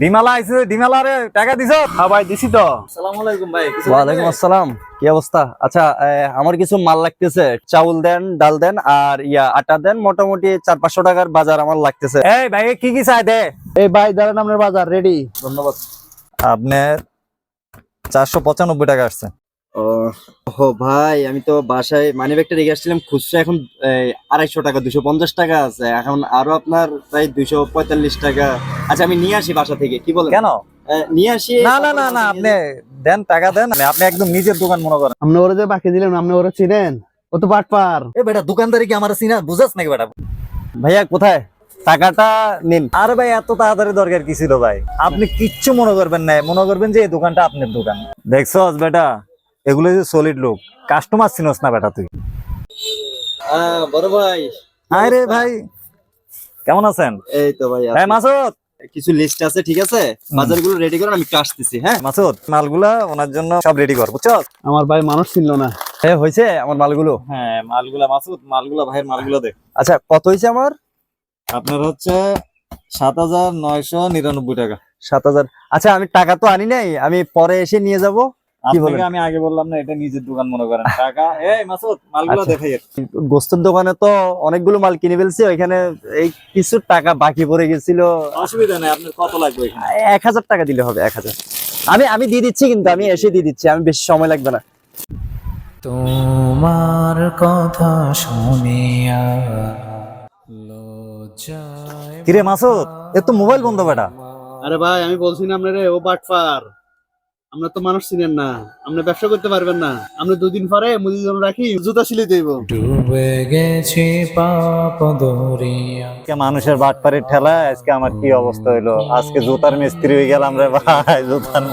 ডিমালা আইছে ডিমালা রে টাকা দিছো? হ্যাঁ ভাই দিছি তো। আসসালামু আলাইকুম ভাই ওয়ালাইকুম আসসালাম কি অবস্থা? আচ্ছা আমার কিছু মাল লাগতেছে চাউল দেন ডাল দেন আর ইয়া আটা দেন মোটামুটি চার পাঁচশো টাকার বাজার আমার লাগতেছে। এই ভাই কি কি চাই দে? এই ভাই দাঁড়ান আপনার বাজার রেডি ধন্যবাদ। আপনার চারশো পঁচানব্বই টাকা আসছে। ও ও ভাই আমি তো বাসায় মানি ব্যাগটা রেখে আসছিলাম খুচরা এখন আড়াইশো টাকা দুশো পঞ্চাশ টাকা আছে। এখন আরও আপনার প্রায় দুশো পঁয়তাল্লিশ টাকা। আচ্ছা আমি নিয়ে আসি বাসা থেকে কি বলেন? কেন? নিয়ে আসি। না না না না আপনি দেন টাকা দেন আপনি একদম নিজের দোকান মনে করেন। আপনি ওরা যে বাকি দিলেন আপনি ওরা চিনেন। ও তো বাটপার। এ বেটা দোকানদারি কি আমার চিনা বুঝাস নাকি বেটা? ভাইয়া কোথায়? টাকাটা নিন। আর ভাই এত তাড়াতাড়ি দরকার কি ছিল ভাই? আপনি কিচ্ছু মনে করবেন না মনে করবেন যে এই দোকানটা আপনার দোকান। দেখছস বেটা এগুলো যে সলিড লোক কাস্টমার চিনস না বেটা তুই? বড় ভাই। আরে ভাই। কেমন আছেন? এই তো ভাই ভাই মাসুদ। কিছু লিস্ট আছে ঠিক আছে? বাজারগুলো রেডি করেন আমি আসতেছি হ্যাঁ? মাসুদ মালগুলা ওনার জন্য সব রেডি কর বুঝছস আমার ভাই মানুষ ছিল না। হ্যাঁ হয়েছে আমার মালগুলো? হ্যাঁ মালগুলা মাসুদ মালগুলা ভাইয়ের মালগুলো দেখ আচ্ছা কত হয়েছে আমার? আপনার হচ্ছে সাত হাজার নয়শো নিরানব্বই টাকা। সাত হাজার। আচ্ছা আমি টাকা তো আনি নাই আমি পরে এসে নিয়ে যাব। আমি আগে বললাম না এটা নিজের দোকান মনে করেন। টাকা এই মাসুদ মালগুলো আচ্ছা। দেখাই গোস্তের দোকানে তো অনেকগুলো মাল কিনে ফেলছি ওইখানে এই কিছু টাকা বাকি পড়ে গেছিল। অসুবিধা নেই আপনার কত লাগবে এক হাজার টাকা দিলে হবে এক হাজার। আমি আমি দিয়ে দিচ্ছি কিন্তু আমি এসে দিয়ে দিচ্ছি আমি বেশি সময় লাগবে না। তোমার কথা শুনিয়া কিরে মাসুদ এ তো মোবাইল বন্ধ বেটা। আরে ভাই আমি বলছি না আপনারে ও বাটপার। আপনার তো মানুষ চিনেন না আপনি ব্যবসা করতে পারবেন না। আমরা দুদিন পরে মুদি রাখি জুতা সিলে দেব। ডুবে গেছি পাপ দরিয়া। আজকে মানুষের বাটপাড়ির ঠেলা আজকে আমার কি অবস্থা হইল? আজকে জুতার মিস্ত্রি হয়ে গেলাম রে ভাই জুতার